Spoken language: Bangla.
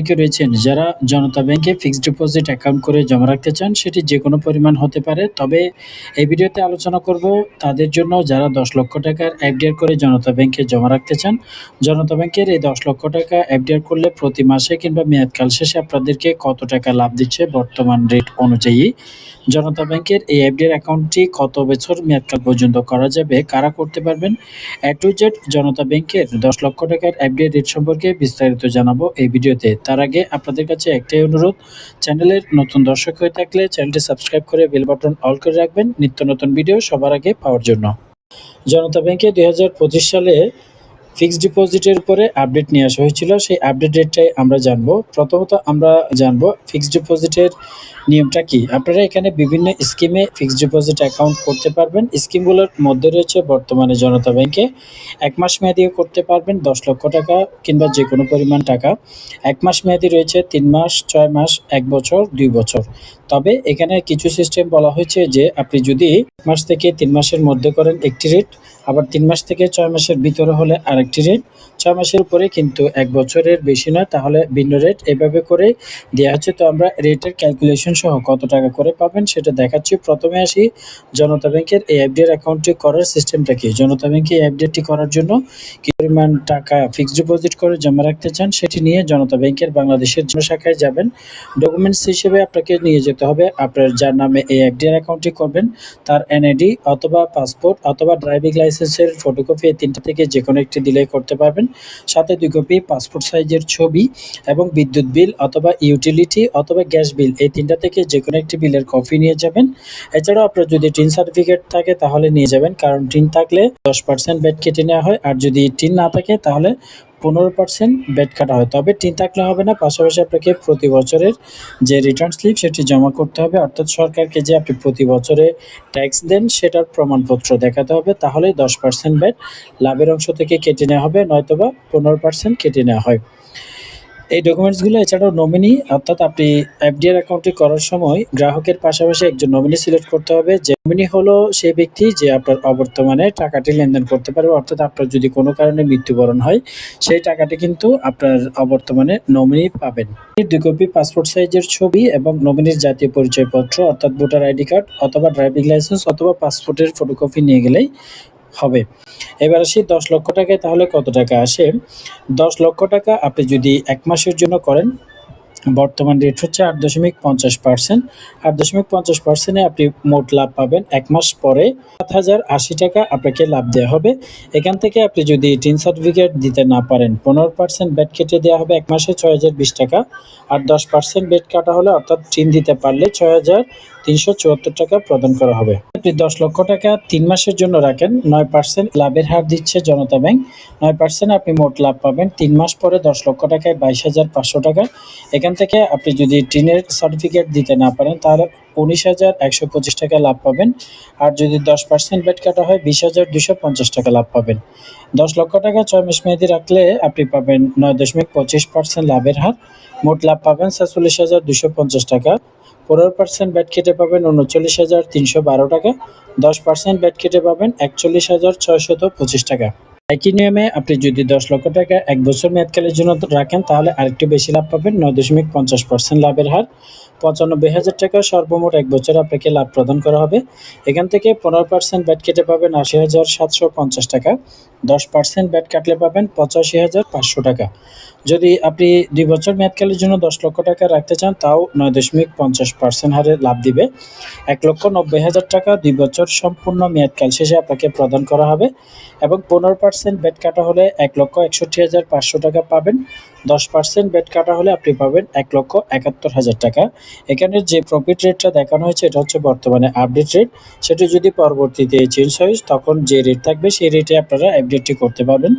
ব্যাংকে রয়েছেন, যারা জনতা ব্যাংকে ফিক্সড ডিপোজিট অ্যাকাউন্ট করে জমা রাখতে চান, সেটি যে কোনো পরিমাণ হতে পারে। তবে এই ভিডিওতে আলোচনা করব তাদের জন্য যারা দশ লক্ষ টাকার এফডিআর করে জনতা ব্যাংকে জমা রাখতে চান। জনতা ব্যাংকের এই দশ লক্ষ টাকা এফডিআর করলে প্রতি মাসে কিংবা মেয়াদকাল শেষে আপনাদেরকে কত টাকা লাভ দিচ্ছে বর্তমান রেট অনুযায়ী? জনতা ব্যাংকের এই এফডিআর অ্যাকাউন্টটি কত বছর মেয়াদকাল পর্যন্ত করা যাবে, কারা করতে পারবেন? এ টু জেড জনতা ব্যাংকের দশ লক্ষ টাকার এফডিআর রেট সম্পর্কে বিস্তারিত জানাব এই ভিডিওতে। তার আগে আপনাদের কাছে একটাই অনুরোধ, চ্যানেলের নতুন দর্শক হয়ে থাকলে চ্যানেলটি সাবস্ক্রাইব করে বেল বাটন অল করে রাখবেন, নিত্য নতুন ভিডিও সবার আগে পাওয়ার জন্য। জনতা ব্যাংকে দুই হাজার পঁচিশ সালে ফিক্সড ডিপোজিটের উপরে আপডেট নিয়ে আসা হয়েছিল। সেই আপডেট রেটটাই আমরা জানব। প্রথমত আমরা জানব ফিক্সড ডিপোজিটের নিয়মটা কি। আপনারা এখানে বিভিন্ন স্কিমে ফিক্সড ডিপোজিট অ্যাকাউন্ট করতে পারবেন। স্কিমগুলোর মধ্যে রয়েছে বর্তমানে জনতা ব্যাংকে এক মাস মেয়াদিও করতে পারবেন, দশ লক্ষ টাকা কিংবা যে কোনো পরিমাণ টাকা। এক মাস মেয়াদি রয়েছে তিন মাস, ছয় মাস, এক বছর, দুই বছর। তবে এখানে কিছু সিস্টেম বলা হয়েছে যে, আপনি যদি এক মাস থেকে তিন মাসের মধ্যে করেন একটি রেট আবার তিন মাস থেকে ছয় মাসের ভিতরে হলে আরেকটি রেট ছয় মাসের উপরে কিন্তু এক বছরের বেশি নয়, তাহলে ভিন্ন রেট এভাবে করে দেওয়া হচ্ছে। তো আমরা রেটের ক্যালকুলেশন সহ কত টাকা করে পাবেন সেটা দেখাচ্ছি। প্রথমে আসি জনতা ব্যাংকের এই এফডিআর অ্যাকাউন্টটি করার সিস্টেমটা কি? জনতা ব্যাংকে এই এফডিআরটি করার জন্য পরিমাণ টাকা ফিক্সড ডিপোজিট করে জমা রাখতে চান, সেটি নিয়ে জনতা ব্যাংকের বাংলাদেশের শাখায় যাবেন। ডকুমেন্টস হিসেবে আপনাকে নিয়ে যেতে হবে আপনার যার নামে এই এফডিআর অ্যাকাউন্টটি করবেন, তার এনআইডি অথবা পাসপোর্ট অথবা ড্রাইভিং লাইসেন্সের ফটোকপি এই তিনটা থেকে যে কোনো একটি দিলেই করতে পারবেন। সাথে দুই কপি পাসপোর্ট সাইজের ছবি এবং বিদ্যুৎ বিল অথবা ইউটিলিটি অথবা গ্যাস বিল এই তিনটা থেকে যে কোনো একটি বিলের কপি নিয়ে যাবেন। এছাড়াও আপনার যদি টিন সার্টিফিকেট থাকে তাহলে নিয়ে যাবেন, কারণ টিন থাকলে দশ পার্সেন্ট ব্যাট কেটে নেওয়া হয়। আর যদি টিন না থাকে, তাহলে পনেরো পার্সেন্ট বেড কাটা হয়। তবে টিন থাকলে হবে না, পাশাপাশি আপনাকে প্রতি বছরের যে রিটার্ন স্লিপ সেটি জমা করতে হবে। অর্থাৎ সরকারকে যে আপনি প্রতি বছরে ট্যাক্স দেন, সেটার প্রমাণপত্র দেখাতে হবে। তাহলে দশ পার্সেন্ট বেড লাভের অংশ থেকে কেটে নেওয়া হবে, নয়তোবা পনেরো পার্সেন্ট কেটে নেওয়া হয়। এই ডকুমেন্টসগুলো এছাড়াও নমিনি অর্থাৎ আপনি এফডিআর অ্যাকাউন্টটি করার সময় গ্রাহকের পাশাপাশি একজন নমিনি সিলেক্ট করতে হবে। যে নমিনি হলো সেই ব্যক্তি যে আপনার অবর্তমানে টাকাটি লেনদেন করতে পারবে, অর্থাৎ আপনার যদি কোনো কারণে মৃত্যুবরণ হয়, সেই টাকাটি কিন্তু আপনার অবর্তমানে নমিনি পাবেন। দুই কপি পাসপোর্ট সাইজের ছবি এবং নমিনির জাতীয় পরিচয়পত্র, অর্থাৎ ভোটার আইডি কার্ড অথবা ড্রাইভিং লাইসেন্স অথবা পাসপোর্টের ফটোকপি নিয়ে গেলেই হবে। এবার আসি দশ লক্ষ টাকায়, তাহলে কত টাকা আসে? দশ লক্ষ টাকা আপনি যদি এক মাসের জন্য করেন, বর্তমান রেট হচ্ছে আট দশমিক পঞ্চাশ পার্সেন্ট আট দশমিক পঞ্চাশ পার্সেন্টে আপনি মোট লাভ পাবেন এক মাস পরে সাত হাজার আশি টাকা আপনাকে লাভ দেওয়া হবে। এখান থেকে আপনি যদি টিন সার্টিফিকেট দিতে না পারেন, পনেরো পার্সেন্ট বেড কেটে দেওয়া হবে এক মাসে ছয় হাজার বিশ টাকা। আর দশ পার্সেন্ট বেড কাটা হলে অর্থাৎ টিন দিতে পারলে ছয় হাজার তিনশো চুয়াত্তর টাকা প্রদান করা হবে। আপনি দশ লক্ষ টাকা তিন মাসের জন্য রাখেন। নয় পার্সেন্ট লাভের হার দিচ্ছে জনতা ব্যাংক। নয় পার্সেন্ট আপনি মোট লাভ পাবেন। তিন মাস পরে দশ লক্ষ টাকায় বাইশ হাজার পাঁচশো টাকা। এখান থেকে আপনি যদি টিনের সার্টিফিকেট দিতে না পারেন, তাহলে উনিশ হাজার একশো পঁচিশ টাকা লাভ পাবেন। আর যদি দশ পার্সেন্ট বেড কাটা হয়, বিশ হাজার দুশো পঞ্চাশ টাকা লাভ পাবেন। দশ লক্ষ টাকা ছয় মাস মেয়াদি রাখলে আপনি পাবেন নয় দশমিক পঁচিশ পার্সেন্ট লাভের হার। মোট লাভ পাবেন সাতচল্লিশ হাজার দুশো পঞ্চাশ টাকা। পনেরো পার্সেন্ট ব্যাট কেটে পাবেন উনচল্লিশ হাজার তিনশো বারো টাকা, দশ পার্সেন্ট ব্যাট কেটে পাবেন একচল্লিশ হাজার ছয়শত পঁচিশ টাকা। একই নিয়মে আপনি যদি দশ লক্ষ টাকা এক বছর মেয়াদকালের জন্য রাখেন, তাহলে আরেকটু বেশি লাভ পাবেন, নয় দশমিক পঞ্চাশ পার্সেন্ট লাভের হার। পঁচানব্বই হাজার টাকা সর্বমোট এক বছর আপনাকে লাভ প্রদান করা হবে। এখান থেকে পনেরো পার্সেন্ট ব্যাট কেটে পাবেন আশি হাজার সাতশো পঞ্চাশ টাকা। দশ পার্সেন্ট ব্যাট কাটলে পাবেন পঁচাশি হাজার পাঁচশো টাকা। যদি আপনি দুই বছর মেয়াদকালের জন্য দশ লক্ষ টাকা রাখতে চান, তাও নয় দশমিক পঞ্চাশ পার্সেন্ট হারে লাভ দিবে। এক লক্ষ নব্বই হাজার টাকা দুই বছর সম্পূর্ণ মেয়াদকাল শেষে আপনাকে প্রদান করা হবে এবং পনেরো পার্সেন্ট ব্যাট কাটা হলে এক লক্ষ একষট্টি হাজার পাঁচশো টাকা পাবেন। দশ পার্সেন্ট বেড কাটা হলে আপনি পাবেন এক লক্ষ একাত্তর হাজার টাকা। এখানে যে প্রফিট রেটটা দেখানো হয়েছে, এটা হচ্ছে বর্তমানে আপডেট রেট সেটা যদি পরবর্তীতে চেঞ্জ হয়, তখন যে রেট থাকবে, সেই রেটে আপনারা আপডেটটি করতে পারবেন।